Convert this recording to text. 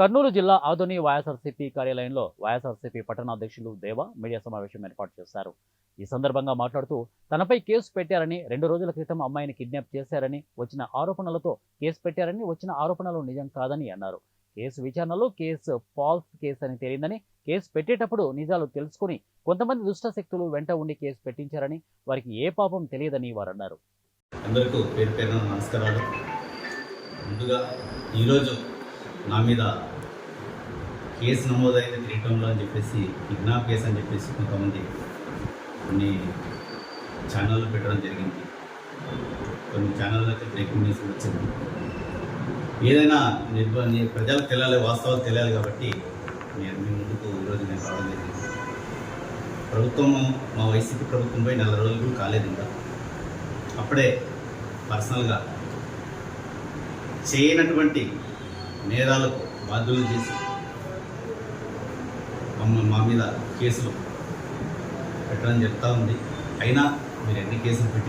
కర్నూలు జిల్లా ఆదోని వైఎస్ఆర్సీపీ కార్యాలయంలో వైఎస్ఆర్సీపీ పట్టణాధ్యక్షులు దేవ మీడియా సమావేశం ఏర్పాటు చేశారు. ఈ సందర్భంగా మాట్లాడుతూ తనపై కేసు పెట్టారని రెండు రోజుల క్రితం అమ్మాయిని కిడ్నాప్ చేశారని వచ్చిన ఆరోపణలతో కేసు పెట్టారని వచ్చిన ఆరోపణలు నిజం కాదని అన్నారు. కేసు విచారణలో కేసు ఫాల్స్ కేసు అని తేలిందని కేసు పెట్టేటప్పుడు నిజాలు తెలుసుకుని కొంతమంది దుష్ట శక్తులు వెంట ఉండి కేసు పెట్టించారని వారికి ఏ పాపం తెలియదని వారు అన్నారు. అందరికీ పేరు నమస్కారాలు. ముందుగా ఈరోజు నా మీద కేసు నమోదైంది తిరగటంలో అని చెప్పేసి కిడ్నాప్ కేసు అని చెప్పేసి కొంతమంది కొన్ని ఛానళ్ళు పెట్టడం జరిగింది. కొన్ని ఛానల్లో అయితే బ్రేకింగ్ న్యూస్ వచ్చింది. ఏదైనా నిర్భ ప్రజలకు తెలియాలి వాస్తవాలు తెలియాలి కాబట్టి నేను మీ ముందుకు ఈరోజు నేను రావడం జరిగింది. ప్రభుత్వం మా వైసీపీ ప్రభుత్వం నెల రోజులు కాలేదు ఇంకా. అప్పుడే పర్సనల్గా చేయనటువంటి నేరాలకు బాధ్యులు చేసి మమ్మల్ని మా మీద కేసులు పెట్టడం చెప్తా ఉంది. అయినా మీరు ఎన్ని కేసులు పెట్టి